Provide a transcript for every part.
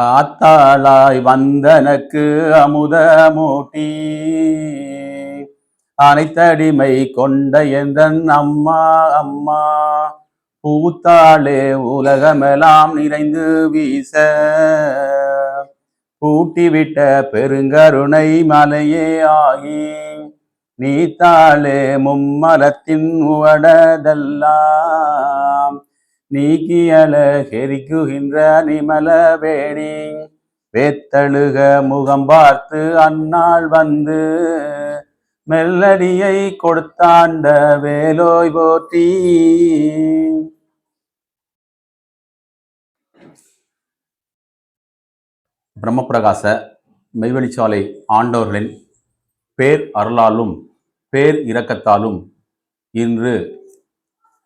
ஆத்தாளாய் வந்தனக்கு அமுத மூட்டி. அனைத்தடிமை கொண்ட எந்தன் அம்மா அம்மா? பூத்தாளே உலகமெல்லாம் நிறைந்து வீச. பூட்டிவிட்ட பெருங்கருணை மலையே ஆகி. நீத்தாளே மும்மலத்தின் உவடதெல்லாம். நீக்கியல ஹெரிக்குகின்ற நிமல வேணி வேத்தழுக முகம் பார்த்து அந்நாள் வந்து மெல்லடியை கொடுத்தாண்ட வேலோய் போற்றி. பிரம்மபிரகாச மெய்வெளிச்சாலை ஆண்டோர்களின் பேர் அருளாலும் பேர் இரக்கத்தாலும் இன்று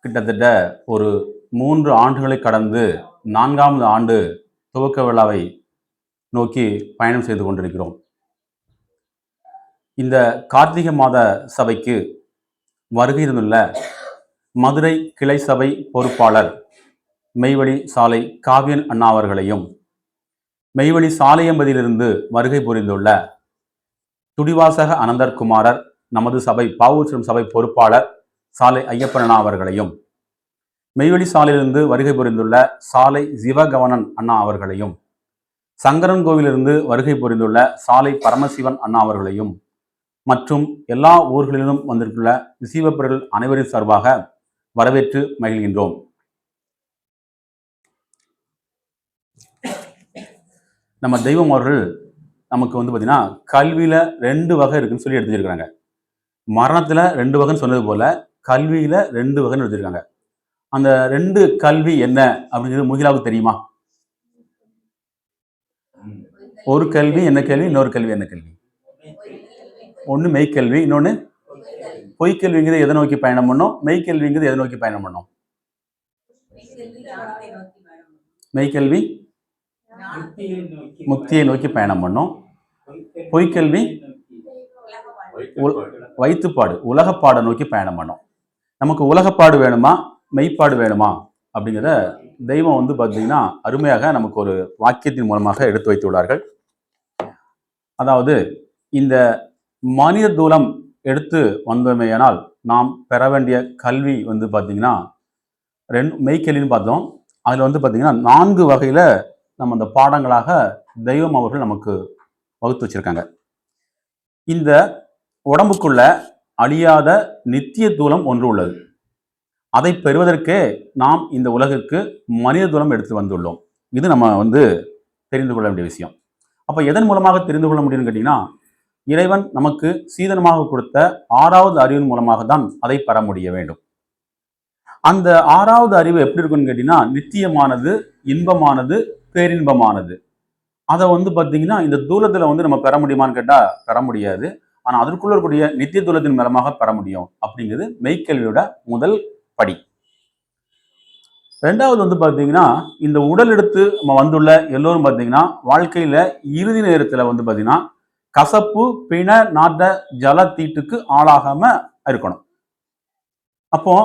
கிட்டத்தட்ட ஒரு மூன்று ஆண்டுகளை கடந்து நான்காவது ஆண்டு துவக்க விழாவை நோக்கி பயணம் செய்து கொண்டிருக்கிறோம். இந்த கார்த்திகை மாத சபைக்கு வருகை இருந்துள்ள மதுரை கிளை சபை பொறுப்பாளர் மெய்வழி சாலை காவியன் அண்ணா அவர்களையும் மெய்வழி சாலையம்பதியிலிருந்து வருகை புரிந்துள்ள துடிவாசக அனந்தர் குமாரர் நமது சபை பாவூச்சரம் சபை பொறுப்பாளர் சாலை ஐயப்பன் அவர்களையும் மெய்வெளி சாலையிலிருந்து வருகை புரிந்துள்ள சாலை சிவகவனன் அண்ணா அவர்களையும் சங்கரன் கோவிலிருந்து வருகை புரிந்துள்ள சாலை பரமசிவன் அண்ணா அவர்களையும் மற்றும் எல்லா ஊர்களிலும் வந்திருக்குள்ள ரிசீவப்பர்கள் அனைவரின் சார்பாக வரவேற்று மகிழ்கின்றோம். நம்ம தெய்வம் அவர்கள் நமக்கு வந்து பார்த்தீங்கன்னா கல்வியில் ரெண்டு வகை இருக்குன்னு சொல்லி எடுத்து மரணத்தில் ரெண்டு வகைன்னு சொன்னது போல கல்வியில் ரெண்டு வகைன்னு எடுத்திருக்காங்க அந்த ரெண்டு கல்வி என்ன அப்படிங்கிறது முகிலாவுக்கு தெரியுமா? ஒரு கல்வி என்ன கேள்வி இன்னொரு கல்வி என்ன கல்வி? ஒன்று மெய்க்கல்வி இன்னொன்று பொய்க்கல்விங்கிறது எதை நோக்கி பயணம் பண்ணோம்? மெய்க்கல்விங்கிறது எதை நோக்கி பயணம் பண்ணோம்? மெய்க்கல்வி முக்தியை நோக்கி பயணம் பண்ணோம். பொய்க்கல்வி வைத்துப்பாடு உலகப்பாடை நோக்கி பயணம் பண்ணோம். நமக்கு உலகப்பாடு வேணுமா? மெய்ப்பாடு வேணுமா? அப்படிங்கிறத தெய்வம் வந்து பார்த்தீங்கன்னா அருமையாக நமக்கு ஒரு வாக்கியத்தின் மூலமாக எடுத்து வைத்துள்ளார்கள் அதாவது இந்த மனித தூலம் எடுத்து வந்தோமேயானால் நாம் பெற வேண்டிய கல்வி வந்து பார்த்தீங்கன்னா ரெண்டு மெய்க்கல்வின்னு பார்த்தோம். அதில் வந்து பார்த்தீங்கன்னா நான்கு வகையில் நம்ம அந்த பாடங்களாக தெய்வம் அவர்கள் நமக்கு வகுத்து வச்சிருக்காங்க. இந்த உடம்புக்குள்ள அழியாத நித்திய தூலம் ஒன்று உள்ளது. அதை பெறுவதற்கே நாம் இந்த உலகிற்கு மனித தூரம் எடுத்து வந்துள்ளோம். இது நம்ம வந்து தெரிந்து கொள்ள வேண்டிய விஷயம். அப்போ எதன் மூலமாக தெரிந்து கொள்ள முடியும்னு கேட்டிங்கன்னா இறைவன் நமக்கு சீதனமாக கொடுத்த ஆறாவது அறிவின் மூலமாக தான் அதை பெற முடிய வேண்டும். அந்த ஆறாவது அறிவு எப்படி இருக்குன்னு கேட்டிங்கன்னா நித்தியமானது இன்பமானது பேரின்பமானது. அதை வந்து பார்த்தீங்கன்னா இந்த தூலத்தில் வந்து நம்ம பெற முடியுமான்னு கேட்டால் பெற முடியாது. ஆனால் அதற்குள்ள இருக்கக்கூடிய நித்திய தூலத்தின் மூலமாக பெற முடியும். அப்படிங்கிறது மெய்க்கல்வியோட முதல் படி. ரெண்டாவது வந்து பார்த்தீங்கன்னா இந்த உடல் எடுத்து நம்ம வந்துள்ள எல்லோரும் பார்த்தீங்கன்னா வாழ்க்கையில் இறுதி நேரத்தில் வந்து பார்த்தீங்கன்னா கசப்பு பிண நாட்ட ஜல தீட்டுக்கு ஆளாகாம இருக்கணும். அப்போ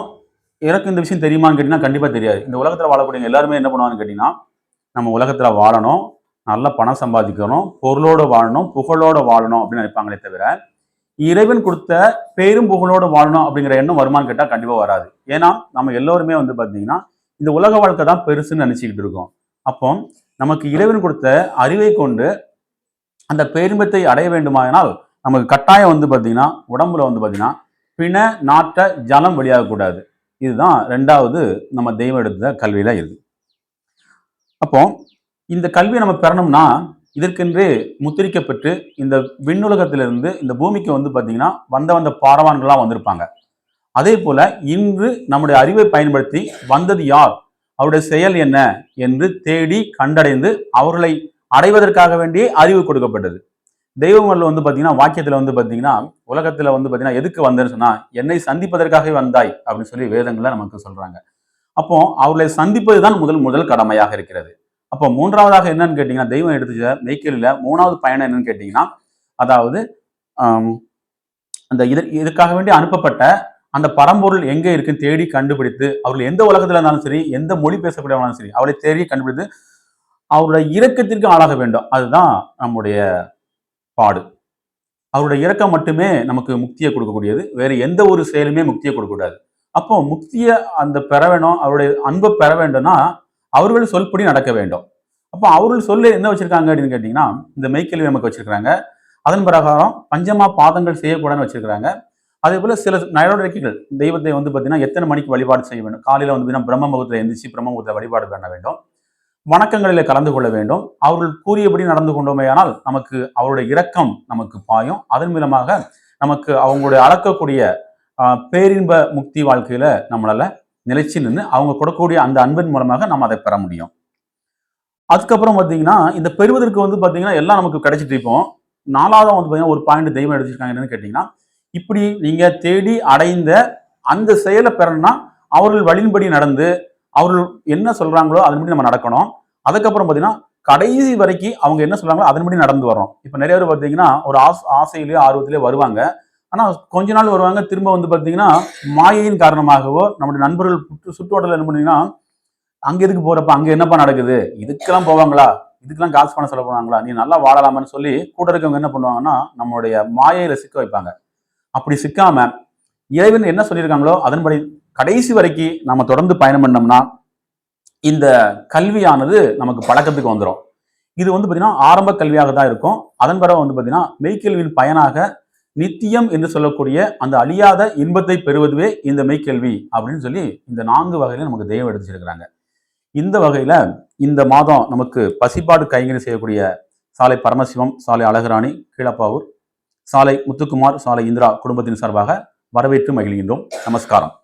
எனக்கு இந்த விஷயம் தெரியுமான்னு கேட்டீங்கன்னா கண்டிப்பாக தெரியாது. இந்த உலகத்தில் வாழக்கூடிய எல்லாருமே என்ன பண்ணுவான்னு கேட்டிங்கன்னா நம்ம உலகத்தில் வாழணும் நல்ல பணம் சம்பாதிக்கணும் பொருளோட வாழணும் புகழோட வாழணும் அப்படின்னு நினைப்பாங்களே தவிர இறைவன் கொடுத்த பேரும் புகழோடு வாழணும் அப்படிங்கிற எண்ணம் வருமானு கேட்டால் கண்டிப்பாக வராது. ஏன்னா நம்ம எல்லோருமே வந்து பார்த்தீங்கன்னா இந்த உலக வாழ்க்கை தான் பெருசுன்னு நினச்சிக்கிட்டு இருக்கோம். அப்போ நமக்கு இறைவன் கொடுத்த அறிவை கொண்டு அந்த பேரின்பத்தை அடைய வேண்டுமானால் நமக்கு கட்டாயம் வந்து பார்த்தீங்கன்னா உடம்புல வந்து பார்த்தீங்கன்னா பிண நாட்ட ஜலம் வெளியாகக்கூடாது இதுதான் ரெண்டாவது நம்ம தெய்வம் எடுத்த கல்வியில் இது. அப்போ இந்த கல்வியை நம்ம பெறணும்னா இதற்கென்று முத்திரிக்கப்பட்டு இந்த விண்ணுலகத்திலிருந்து இந்த பூமிக்கு வந்து பார்த்தீங்கன்னா வந்த வந்த பாரவான்கள்லாம் வந்திருப்பாங்க. அதே போல இன்று நம்முடைய அறிவை பயன்படுத்தி வந்தது யார்? அவருடைய செயல் என்ன என்று தேடி கண்டடைந்து அவர்களை அடைவதற்காக வேண்டியே அறிவு கொடுக்கப்பட்டது. தெய்வங்களில் வந்து பார்த்தீங்கன்னா வாக்கியத்தில் வந்து பார்த்தீங்கன்னா உலகத்தில் வந்து பார்த்தீங்கன்னா எதுக்கு வந்தேன்னு சொன்னால் என்னை சந்திப்பதற்காகவே வந்தாய் அப்படின்னு சொல்லி வேதங்களை நமக்கு சொல்கிறாங்க அப்போ அவர்களை சந்திப்பது தான் முதல் முதல் கடமையாக இருக்கிறது. அப்போ மூன்றாவதாக என்னன்னு கேட்டிங்கன்னா தெய்வம் எடுத்து மெய்க்கலில் மூணாவது பயணம் என்னன்னு கேட்டிங்கன்னா அதாவது அந்த இது இதுக்காக வேண்டி அனுப்பப்பட்ட அந்த பரம்பொருள் எங்கே இருக்குன்னு தேடி கண்டுபிடித்து அவர்கள் எந்த உலகத்தில் இருந்தாலும் சரி எந்த மொழி பேசக்கூடியவனாலும் சரி அவளை தேடி கண்டுபிடித்து அவருடைய இறக்கத்திற்கு ஆளாக வேண்டும். அதுதான் நம்முடைய பாடு. அவருடைய இறக்கம் மட்டுமே நமக்கு முக்தியை கொடுக்கக்கூடியது. வேறு எந்த ஒரு செயலுமே முக்தியை கொடுக்கக்கூடாது. அப்போ முக்தியை அந்த பெற வேணும் அவருடைய அன்பை பெற வேண்டும்னா அவர்கள் சொல்படி நடக்க வேண்டும். அப்போ அவர்கள் சொல்லு என்ன வச்சிருக்காங்க அப்படின்னு கேட்டிங்கன்னா இந்த மெய்க்கல்வி நமக்கு வச்சிருக்கிறாங்க. அதன் பிரகாரம் பஞ்சமா பாதங்கள் செய்யக்கூடாதுன்னு வச்சிருக்கிறாங்க. அதே போல சில நடவடிக்கைகள் தெய்வத்தை வந்து பார்த்தீங்கன்னா எத்தனை மணிக்கு வழிபாடு செய்ய வேண்டும்? காலையில் வந்து பார்த்தீங்கன்னா பிரம்ம முகூர்த்தத்தில் எந்திரிச்சு பிரம்ம முகூர்த்த வழிபாடு பண்ண வேண்டும். வணக்கங்களில் கலந்து கொள்ள வேண்டும். அவர்கள் கூறியபடி நடந்து கொண்டோமேயானால் நமக்கு அவருடைய இரக்கம் நமக்கு பாயும். அதன் மூலமாக நமக்கு அவங்களுடைய அளக்கக்கூடிய பேரின்ப முக்தி வாழ்க்கையில நம்மளால நிலைச்சு நின்று அவங்க கொடுக்கக்கூடிய அந்த அன்பின் மூலமாக நம்ம அதை பெற முடியும். அதுக்கப்புறம் பார்த்தீங்கன்னா இந்த பெறுவதற்கு வந்து பார்த்தீங்கன்னா எல்லாம் நமக்கு கிடைச்சிட்டு இருப்போம் நாலாவது வந்து பார்த்தீங்கன்னா ஒரு பாயிண்ட் தெய்வம் எடுத்துருக்காங்க என்னன்னு கேட்டிங்கன்னா இப்படி நீங்க தேடி அடைந்த அந்த செயலை பெறணும்னா அவர்கள் வழியின்படி நடந்து அவர்கள் என்ன சொல்றாங்களோ அதன்படி நம்ம நடக்கணும். அதுக்கப்புறம் பார்த்தீங்கன்னா கடைசி வரைக்கும் அவங்க என்ன சொல்றாங்களோ அதன்படி நடந்து வரோம் இப்போ நிறைய பேர் பார்த்தீங்கன்னா ஒரு ஆசை ஆசையிலேயோ ஆர்வத்திலேயோ வருவாங்க. ஆனால் கொஞ்ச நாள் வருவாங்க திரும்ப வந்து பார்த்தீங்கன்னா மாயையின் காரணமாகவோ நம்முடைய நண்பர்கள் சுற்று சுற்றுவட்டத்தில் என்ன பண்ணீங்கன்னா அங்கே எதுக்கு போகிறப்ப அங்கே என்னப்பா நடக்குது? இதுக்கெல்லாம் போவாங்களா? இதுக்கெல்லாம் காசு பணம் செலவு பண்ணுவாங்களா? நீ நல்லா வாழலாமான்னு சொல்லி கூட இருக்கவங்க என்ன பண்ணுவாங்கன்னா நம்மளுடைய மாயையில் சிக்க வைப்பாங்க. அப்படி சிக்காம இறைவன் என்ன சொல்லியிருக்காங்களோ அதன்படி கடைசி வரைக்கும் நம்ம தொடர்ந்து பயணம் பண்ணோம்னா இந்த கல்வியானது நமக்கு பழக்கத்துக்கு வந்துடும் இது வந்து பார்த்தீங்கன்னா ஆரம்ப கல்வியாக தான் இருக்கும். அதன் பிறகு வந்து பார்த்தீங்கன்னா மெய்க்கல்வியின் பயனாக நித்தியம் என்று சொல்லக்கூடிய அந்த அழியாத இன்பத்தை பெறுவதுவே இந்த மெய்க்கல்வி அப்படின்னு சொல்லி இந்த நான்கு வகையில நமக்கு தெய்வம் எடுத்துச்சிருக்கிறாங்க. இந்த வகையில இந்த மாதம் நமக்கு பசிப்பாடு கைங்கறி செய்யக்கூடிய சாலை பரமசிவம் சாலை அழகுராணி கீழப்பாவூர் சாலை முத்துக்குமார் சாலை இந்திரா குடும்பத்தின் சார்பாக வரவேற்று மகிழ்கின்றோம். நமஸ்காரம்.